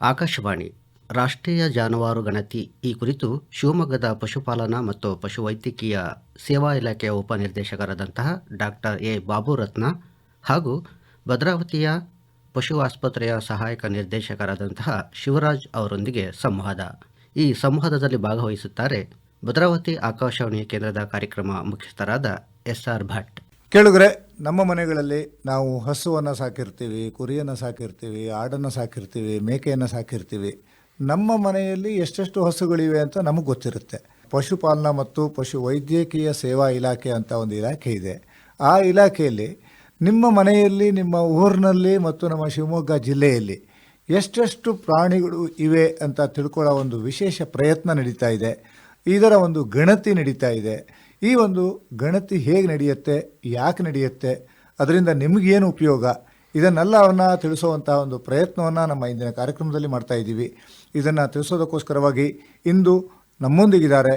ಆಕಾಶವಾಣಿ, ರಾಷ್ಟ್ರೀಯ ಜಾನುವಾರು ಗಣತಿ ಈ ಕುರಿತು ಶಿವಮೊಗ್ಗದ ಪಶುಪಾಲನಾ ಮತ್ತು ಪಶುವೈದ್ಯಕೀಯ ಸೇವಾ ಇಲಾಖೆಯ ಉಪನಿರ್ದೇಶಕರಾದಂತಹ ಡಾಕ್ಟರ್ ಎ. ಬಾಬುರತ್ನ ಹಾಗೂ ಭದ್ರಾವತಿಯ ಪಶು ಆಸ್ಪತ್ರೆಯ ಸಹಾಯಕ ನಿರ್ದೇಶಕರಾದಂತಹ ಶಿವರಾಜ್ ಅವರೊಂದಿಗೆ ಸಂವಾದ. ಈ ಸಂವಾದದಲ್ಲಿ ಭಾಗವಹಿಸುತ್ತಾರೆ ಭದ್ರಾವತಿ ಆಕಾಶವಾಣಿ ಕೇಂದ್ರದ ಕಾರ್ಯಕ್ರಮ ಮುಖ್ಯಸ್ಥರಾದ ಎಸ್. ಆರ್. ಭಟ್. ಕೇಳುಗರೆ ನಮ್ಮ ಮನೆಗಳಲ್ಲಿ ನಾವು ಹಸುವನ್ನು ಸಾಕಿರ್ತೀವಿ, ಕುರಿಯನ್ನು ಸಾಕಿರ್ತೀವಿ, ಆಡನ್ನು ಸಾಕಿರ್ತೀವಿ, ಮೇಕೆಯನ್ನು ಸಾಕಿರ್ತೀವಿ. ನಮ್ಮ ಮನೆಯಲ್ಲಿ ಎಷ್ಟೆಷ್ಟು ಹಸುಗಳಿವೆ ಅಂತ ನಮಗೆ ಗೊತ್ತಿರುತ್ತೆ. ಪಶುಪಾಲನಾ ಮತ್ತು ಪಶು ವೈದ್ಯಕೀಯ ಸೇವಾ ಇಲಾಖೆ ಅಂತ ಒಂದು ಇಲಾಖೆ ಇದೆ. ಆ ಇಲಾಖೆಯಲ್ಲಿ ನಿಮ್ಮ ಮನೆಯಲ್ಲಿ, ನಿಮ್ಮ ಊರಿನಲ್ಲಿ ಮತ್ತು ನಮ್ಮ ಶಿವಮೊಗ್ಗ ಜಿಲ್ಲೆಯಲ್ಲಿ ಎಷ್ಟೆಷ್ಟು ಪ್ರಾಣಿಗಳು ಇವೆ ಅಂತ ತಿಳ್ಕೊಳ್ಳೋ ಒಂದು ವಿಶೇಷ ಪ್ರಯತ್ನ ನಡೀತಾ ಇದೆ. ಇದರ ಒಂದು ಗಣತಿ ನಡೀತಾ ಇದೆ. ಈ ಒಂದು ಗಣತಿ ಹೇಗೆ ನಡೆಯುತ್ತೆ ಯಾಕೆ ನಡೆಯುತ್ತೆ ಅದರಿಂದ ನಿಮಗೇನು ಉಪಯೋಗ? ಇದನ್ನೆಲ್ಲ ಅವನ್ನ ತಿಳಿಸುವಂಥ ಒಂದು ಪ್ರಯತ್ನವನ್ನು ನಮ್ಮ ಇಂದಿನ ಕಾರ್ಯಕ್ರಮದಲ್ಲಿ ಮಾಡ್ತಾ ಇದ್ದೀವಿ. ಇದನ್ನು ತಿಳಿಸೋದಕ್ಕೋಸ್ಕರವಾಗಿ ಇಂದು ನಮ್ಮೊಂದಿಗಿದ್ದಾರೆ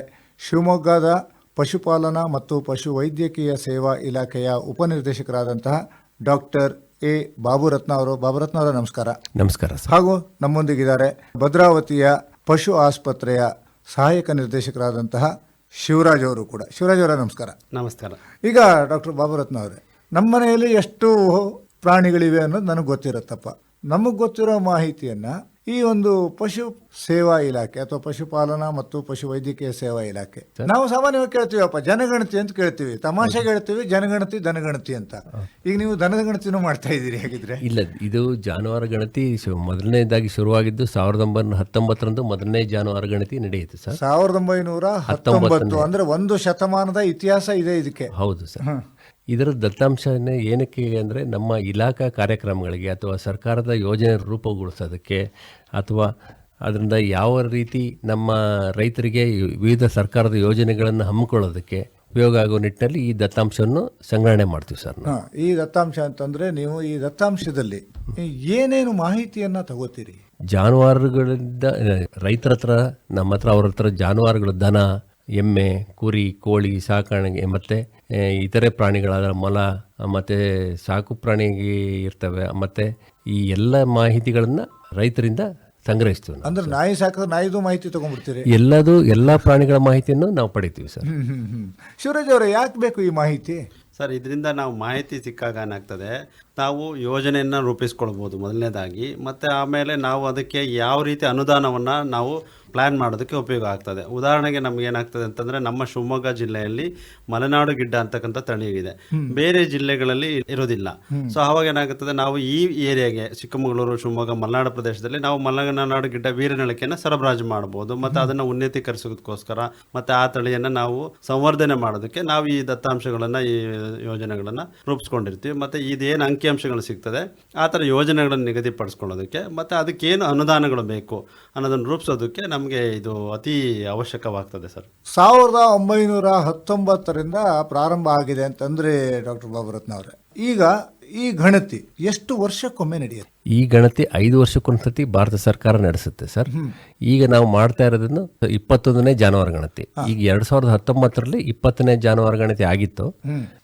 ಶಿವಮೊಗ್ಗದ ಪಶುಪಾಲನಾ ಮತ್ತು ಪಶು ವೈದ್ಯಕೀಯ ಸೇವಾ ಇಲಾಖೆಯ ಉಪನಿರ್ದೇಶಕರಾದಂತಹ ಡಾಕ್ಟರ್ ಎ ಬಾಬುರತ್ನ ಅವರು. ಬಾಬುರತ್ನ ಅವರ ನಮಸ್ಕಾರ. ನಮಸ್ಕಾರ ಹಾಗೂ ನಮ್ಮೊಂದಿಗಿದ್ದಾರೆ ಭದ್ರಾವತಿಯ ಪಶು ಆಸ್ಪತ್ರೆಯ ಸಹಾಯಕ ನಿರ್ದೇಶಕರಾದಂತಹ ಶಿವರಾಜ್ ಅವರು ಕೂಡ. ಶಿವರಾಜ್ ಅವರ ನಮಸ್ಕಾರ. ನಮಸ್ಕಾರ. ಈಗ ಡಾಕ್ಟರ್ ಬಾಬುರತ್ನ ಅವರೇ ನಮ್ಮ ಮನೆಯಲ್ಲಿ ಎಷ್ಟು ಪ್ರಾಣಿಗಳಿವೆ ಅನ್ನೋದು ನನಗೆ ಗೊತ್ತಿರುತ್ತಪ್ಪ. ನಮಗೆ ಗೊತ್ತಿರೋ ಮಾಹಿತಿಯನ್ನ ಈ ಒಂದು ಪಶು ಸೇವಾ ಇಲಾಖೆ ಅಥವಾ ಪಶುಪಾಲನಾ ಮತ್ತು ಪಶು ವೈದ್ಯಕೀಯ ಸೇವಾ ಇಲಾಖೆ. ನಾವು ಸಾಮಾನ್ಯವಾಗಿ ಕೇಳ್ತೀವಪ್ಪ ಜನಗಣತಿ ಅಂತ ಕೇಳ್ತೀವಿ. ತಮಾಷೆ ಹೇಳ್ತೀವಿ ಜನಗಣತಿ ದನಗಣತಿ ಅಂತ. ಈಗ ನೀವು ದನದ ಗಣತಿನೂ ಮಾಡ್ತಾ ಇದ್ದೀರಿ ಹಾಗಿದ್ರೆ? ಇಲ್ಲ ಇದು ಜಾನುವಾರು ಗಣತಿ ಮೊದಲನೇದಾಗಿ ಶುರುವಾಗಿದ್ದು ಸಾವಿರದ ಒಂಬೈನೂರ ಹತ್ತೊಂಬತ್ತರಂದು ಮೊದಲನೇ ಜಾನುವಾರು ಗಣತಿ ನಡೆಯಿತು ಸರ್. ಸಾವಿರದ ಒಂಬೈನೂರ ಹತ್ತೊಂಬತ್ತು ಅಂದ್ರೆ ಒಂದು ಶತಮಾನದ ಇತಿಹಾಸ ಇದೆ ಇದಕ್ಕೆ. ಹೌದು ಸರ್. ಇದರ ದತ್ತಾಂಶನೇ ಏನಕ್ಕೆ ಅಂದರೆ ನಮ್ಮ ಇಲಾಖಾ ಕಾರ್ಯಕ್ರಮಗಳಿಗೆ ಅಥವಾ ಸರ್ಕಾರದ ಯೋಜನೆ ರೂಪುಗೊಳಿಸೋದಕ್ಕೆ ಅಥವಾ ಅದರಿಂದ ಯಾವ ರೀತಿ ನಮ್ಮ ರೈತರಿಗೆ ವಿವಿಧ ಸರ್ಕಾರದ ಯೋಜನೆಗಳನ್ನು ಹಮ್ಮಿಕೊಳ್ಳೋದಕ್ಕೆ ಉಪಯೋಗ ಆಗೋ ನಿಟ್ಟಿನಲ್ಲಿ ಈ ದತ್ತಾಂಶವನ್ನು ಸಂಗ್ರಹಣೆ ಮಾಡ್ತೀವಿ ಸರ್ ಹಾಂ ಈ ದತ್ತಾಂಶ ಅಂತಂದರೆ ನೀವು ಈ ದತ್ತಾಂಶದಲ್ಲಿ ಏನೇನು ಮಾಹಿತಿಯನ್ನು ತಗೋತೀರಿ? ಜಾನುವಾರುಗಳಿಂದ ರೈತರ ಹತ್ರ ನಮ್ಮ ಹತ್ರ ಅವ್ರ ಹತ್ರ ಜಾನುವಾರುಗಳು ದನ ಎಮ್ಮೆ ಕುರಿ ಕೋಳಿ ಸಾಕಾಣಿಕೆ ಮತ್ತು ಇತರೆ ಪ್ರಾಣಿಗಳಾದ ಮೊಲ ಮತ್ತು ಸಾಕು ಪ್ರಾಣಿಗೆ ಇರ್ತವೆ. ಮತ್ತು ಈ ಎಲ್ಲ ಮಾಹಿತಿಗಳನ್ನು ರೈತರಿಂದ ಸಂಗ್ರಹಿಸ್ತೀವಿ ನಾವು ಅಂದ್ರೆ ನಾಯಿ ಸಾಕಿದ್ರೆ ನಾಯಿದು ಮಾಹಿತಿ ತಗೊಂಡ್ಬಿಡ್ತೀರಿ? ಎಲ್ಲದು ಎಲ್ಲ ಪ್ರಾಣಿಗಳ ಮಾಹಿತಿಯನ್ನು ನಾವು ಪಡಿತೀವಿ ಸರ್. ಹ್ಮ್ ಹ್ಮ್ ಹ್ಮ್. ಶಿವರಾಜ್ ಅವರೇ ಯಾಕೆ ಬೇಕು ಈ ಮಾಹಿತಿ? ಸರ್ ಇದರಿಂದ ನಾವು ಮಾಹಿತಿ ಸಿಕ್ಕಾಗ ಏನಾಗ್ತದೆ ನಾವು ಯೋಜನೆಯನ್ನು ರೂಪಿಸ್ಕೊಳ್ಬೋದು ಮೊದಲನೇದಾಗಿ ಮತ್ತು ಆಮೇಲೆ ನಾವು ಅದಕ್ಕೆ ಯಾವ ರೀತಿ ಅನುದಾನವನ್ನು ನಾವು ಪ್ಲ್ಯಾನ್ ಮಾಡೋದಕ್ಕೆ ಉಪಯೋಗ ಆಗ್ತದೆ. ಉದಾಹರಣೆಗೆ ನಮ್ಗೆ ಏನಾಗ್ತದೆ ಅಂತಂದ್ರೆ ನಮ್ಮ ಶಿವಮೊಗ್ಗ ಜಿಲ್ಲೆಯಲ್ಲಿ ಮಲೆನಾಡು ಗಿಡ್ಡ ಅಂತಕ್ಕಂಥ ತಳಿ ಇದೆ. ಬೇರೆ ಜಿಲ್ಲೆಗಳಲ್ಲಿ ಇರೋದಿಲ್ಲ. ಸೊ ಅವಾಗ ಏನಾಗುತ್ತದೆ ನಾವು ಈ ಏರಿಯಾಗೆ ಚಿಕ್ಕಮಗಳೂರು ಶಿವಮೊಗ್ಗ ಮಲೆನಾಡು ಪ್ರದೇಶದಲ್ಲಿ ನಾವು ಮಲೆನಾಡು ಗಿಡ್ಡ ವೀರನಳಿಕೆಯನ್ನು ಸರಬರಾಜು ಮಾಡಬಹುದು ಮತ್ತು ಅದನ್ನು ಉನ್ನತೀಕರಿಸೋದಕ್ಕೋಸ್ಕರ ಮತ್ತು ಆ ತಳಿಯನ್ನು ನಾವು ಸಂವರ್ಧನೆ ಮಾಡೋದಕ್ಕೆ ನಾವು ಈ ದತ್ತಾಂಶಗಳನ್ನು ಈ ಯೋಜನೆಗಳನ್ನು ರೂಪಿಸ್ಕೊಂಡಿರ್ತೀವಿ. ಮತ್ತು ಇದೇನು ಅಂಕಿಅಂಶಗಳು ಸಿಗ್ತದೆ ಆ ಥರ ಯೋಜನೆಗಳನ್ನು ನಿಗದಿಪಡಿಸ್ಕೊಳ್ಳೋದಕ್ಕೆ ಮತ್ತು ಅದಕ್ಕೇನು ಅನುದಾನಗಳು ಬೇಕು ಅನ್ನೋದನ್ನು ರೂಪಿಸೋದಕ್ಕೆ ನಮಗೆ ಇದು ಅತಿ ಅವಶ್ಯಕವಾಗ್ತದೆ ಸರ್. ಸಾವಿರದ ಒಂಬೈನೂರ ಹತ್ತೊಂಬತ್ತರಿಂದ ಪ್ರಾರಂಭ ಆಗಿದೆ ಅಂತಂದ್ರೆ ಡಾಕ್ಟರ್ ಬಾಬುರತ್ನ ಅವರೇ ಈಗ ಈ ಗಣತಿ ಎಷ್ಟು ವರ್ಷಕ್ಕೊಮ್ಮೆ ನಡೆಯುತ್ತೆ? ಈ ಗಣತಿ ಐದು ವರ್ಷಕ್ಕೊಂದ್ಸತಿ ಭಾರತ ಸರ್ಕಾರ ನಡೆಸುತ್ತೆ ಸರ್. ಈಗ ನಾವು ಮಾಡ್ತಾ ಇರೋದನ್ನು ಇಪ್ಪತ್ತೊಂದನೇ ಜಾನುವಾರು ಗಣತಿ. ಈಗ ಎರಡ್ ಸಾವಿರದ ಹತ್ತೊಂಬತ್ತರಲ್ಲಿ ಇಪ್ಪತ್ತನೇ ಜಾನುವಾರು ಗಣತಿ ಆಗಿತ್ತು.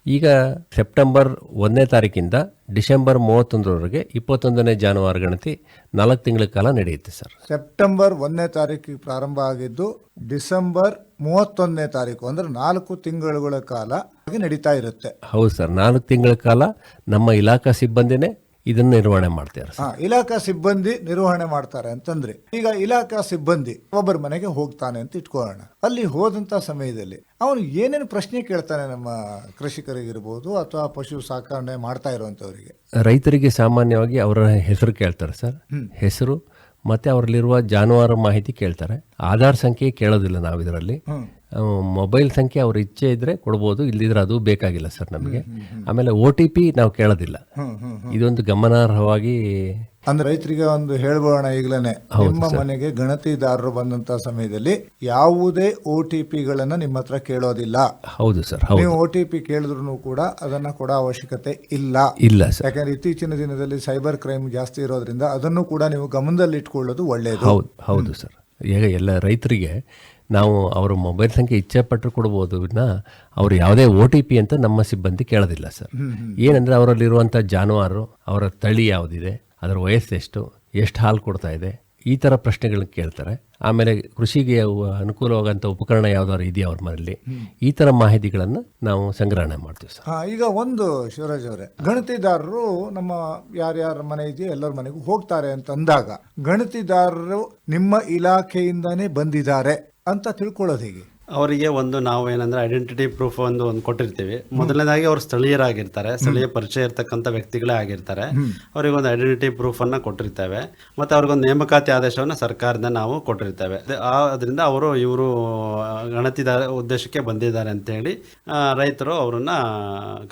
ಈಗ ಸೆಪ್ಟೆಂಬರ್ ಒಂದನೇ ತಾರೀಕಿಂದ ಡಿಸೆಂಬರ್ ಮೂವತ್ತೊಂದರವರೆಗೆ ಇಪ್ಪತ್ತೊಂದನೇ ಜಾನುವಾರು ಗಣತಿ ನಾಲ್ಕು ತಿಂಗಳ ಕಾಲ ನಡೆಯುತ್ತೆ ಸರ್. ಸೆಪ್ಟೆಂಬರ್ ಒಂದನೇ ತಾರೀಕಿಗೆ ಪ್ರಾರಂಭ ಆಗಿದ್ದು ಡಿಸೆಂಬರ್ ಮೂವತ್ತೊಂದನೇ ತಾರೀಕು ಅಂದ್ರೆ ನಾಲ್ಕು ತಿಂಗಳುಗಳ ಕಾಲ ನಡೀತಾ ಇರುತ್ತೆ. ಹೌದು ಸರ್ ನಾಲ್ಕು ತಿಂಗಳ ಕಾಲ ನಮ್ಮ ಇಲಾಖಾ ಸಿಬ್ಬಂದಿನೇ ಇದನ್ನು ನಿರ್ವಹಣೆ ಮಾಡ್ತಾರೆ ಹಾ ಇಲಾಖಾ ಸಿಬ್ಬಂದಿ ನಿರ್ವಹಣೆ ಮಾಡ್ತಾರೆ ಅಂತಂದ್ರೆ ಈಗ ಇಲಾಖಾ ಸಿಬ್ಬಂದಿ ಒಬ್ಬರ ಮನೆಗೆ ಹೋಗ್ತಾನೆ ಅಂತ ಇಟ್ಕೊಳ್ಳೋಣ. ಅಲ್ಲಿ ಹೋದಂತ ಸಮಯದಲ್ಲಿ ಅವನು ಏನೇನು ಪ್ರಶ್ನೆ ಕೇಳ್ತಾನೆ ನಮ್ಮ ಕೃಷಿಕರಿಗಿರ್ಬೋದು ಅಥವಾ ಪಶು ಸಾಕಣೆ ಮಾಡ್ತಾ ಇರುವಂತವರಿಗೆ? ರೈತರಿಗೆ ಸಾಮಾನ್ಯವಾಗಿ ಅವರ ಹೆಸರು ಕೇಳ್ತಾರೆ ಸರ್. ಹೆಸರು ಮತ್ತೆ ಅವರಲ್ಲಿರುವ ಜಾನುವಾರು ಮಾಹಿತಿ ಕೇಳ್ತಾರೆ. ಆಧಾರ್ ಸಂಖ್ಯೆ ಕೇಳೋದಿಲ್ಲ ನಾವು ಇದರಲ್ಲಿ ಮೊಬೈಲ್ ಸಂಖ್ಯೆ ಅವ್ರ ಇಚ್ಛೆ ಇದ್ರೆ ಕೊಡ್ಬೋದು ಇಲ್ಲಿದ್ರೆ ಅದು ಬೇಕಾಗಿಲ್ಲ ಸರ್ ನಮಗೆ. ಆಮೇಲೆ ಒ ಟಿ ಪಿ ನಾವು ಕೇಳೋದಿಲ್ಲ. ಇದೊಂದು ಗಮನಾರ್ಹವಾಗಿ ಅಂದ್ರೆ ರೈತರಿಗೆ ಒಂದು ಹೇಳ್ಬೋಣ ಈಗಲೇ. ನಿಮ್ಮ ಮನೆಗೆ ಗಣತಿದಾರರು ಬಂದಂತ ಸಮಯದಲ್ಲಿ ಯಾವುದೇ ಒ ಟಿ ಪಿಗಳನ್ನ ನಿಮ್ಮ ಹತ್ರ ಕೇಳೋದಿಲ್ಲ. ಹೌದು ಸರ್ ನೀವು ಒ ಟಿ ಪಿ ಕೇಳಿದ್ರು ಕೂಡ ಅದನ್ನ ಕೊಡೋ ಅವಶ್ಯಕತೆ ಇಲ್ಲ. ಇಲ್ಲ ಸರ್. ಯಾಕಂದ್ರೆ ಇತ್ತೀಚಿನ ದಿನದಲ್ಲಿ ಸೈಬರ್ ಕ್ರೈಮ್ ಜಾಸ್ತಿ ಇರೋದ್ರಿಂದ ಅದನ್ನು ಕೂಡ ನೀವು ಗಮನದಲ್ಲಿ ಇಟ್ಕೊಳ್ಳೋದು ಒಳ್ಳೆಯದು ಹೌದು ಹೌದು ಸರ್. ಈಗ ಎಲ್ಲ ರೈತರಿಗೆ ನಾವು ಅವರ ಮೊಬೈಲ್ ಸಂಖ್ಯೆ ಇಚ್ಛೆ ಪಟ್ಟರು ಕೊಡ್ಬೋದು. ವಿನ ಅವರು ಯಾವುದೇ ಓ ಟಿ ಪಿ ಅಂತ ನಮ್ಮ ಸಿಬ್ಬಂದಿ ಕೇಳೋದಿಲ್ಲ ಸರ್. ಏನಂದರೆ ಅವರಲ್ಲಿರುವಂಥ ಜಾನುವಾರು ಅವರ ತಳಿ ಯಾವುದಿದೆ ಅದರ ವಯಸ್ಸೆಷ್ಟು ಎಷ್ಟು ಹಾಲು ಕೊಡ್ತಾ ಇದೆ ಈ ಥರ ಪ್ರಶ್ನೆಗಳನ್ನ ಕೇಳ್ತಾರೆ. ಆಮೇಲೆ ಕೃಷಿಗೆ ಅವು ಅನುಕೂಲವಾಗಂಥ ಉಪಕರಣ ಯಾವ್ದಾದ್ರು ಇದೆಯಾ ಅವ್ರ ಮನೆಯಲ್ಲಿ? ಈ ಥರ ಮಾಹಿತಿಗಳನ್ನು ನಾವು ಸಂಗ್ರಹಣೆ ಮಾಡ್ತೀವಿ ಸರ್. ಹಾ ಈಗ ಒಂದು ಶಿವರಾಜ್ ಅವರೇ ಗಣತಿದಾರರು ನಮ್ಮ ಯಾರ್ಯಾರ ಮನೆ ಇದೆಯೋ ಎಲ್ಲರ ಮನೆಗೂ ಹೋಗ್ತಾರೆ ಅಂತ ಅಂದಾಗ ಗಣತಿದಾರರು ನಿಮ್ಮ ಇಲಾಖೆಯಿಂದಾನೇ ಬಂದಿದ್ದಾರೆ. ಅಂತ ತಿಳ್ಕೊಳ್ಳೋದು ಹೇಗೆ ಅವರಿಗೆ ಒಂದು ನಾವು ಏನಂದ್ರೆ ಐಡೆಂಟಿಟಿ ಪ್ರೂಫ್ ಒಂದು ಒಂದು ಕೊಟ್ಟಿರ್ತೀವಿ. ಮೊದಲನೇದಾಗಿ ಅವರು ಸ್ಥಳೀಯರಾಗಿರ್ತಾರೆ. ಸ್ಥಳೀಯ ಪರಿಚಯ ಇರ್ತಕ್ಕಂಥ ವ್ಯಕ್ತಿಗಳೇ ಆಗಿರ್ತಾರೆ. ಅವರಿಗೆ ಒಂದು ಐಡೆಂಟಿಟಿ ಪ್ರೂಫ್ ಅನ್ನ ಕೊಟ್ಟಿರ್ತೇವೆ. ಮತ್ತೆ ಅವ್ರಿಗೊಂದು ನೇಮಕಾತಿ ಆದೇಶವನ್ನು ಸರ್ಕಾರದಿಂದ ನಾವು ಕೊಟ್ಟಿರ್ತೇವೆ. ಅದರಿಂದ ಅವರು ಇವರು ಗಣತಿದಾರ ಉದ್ದೇಶಕ್ಕೆ ಬಂದಿದ್ದಾರೆ ಅಂತ ಹೇಳಿ ರೈತರು ಅವರನ್ನ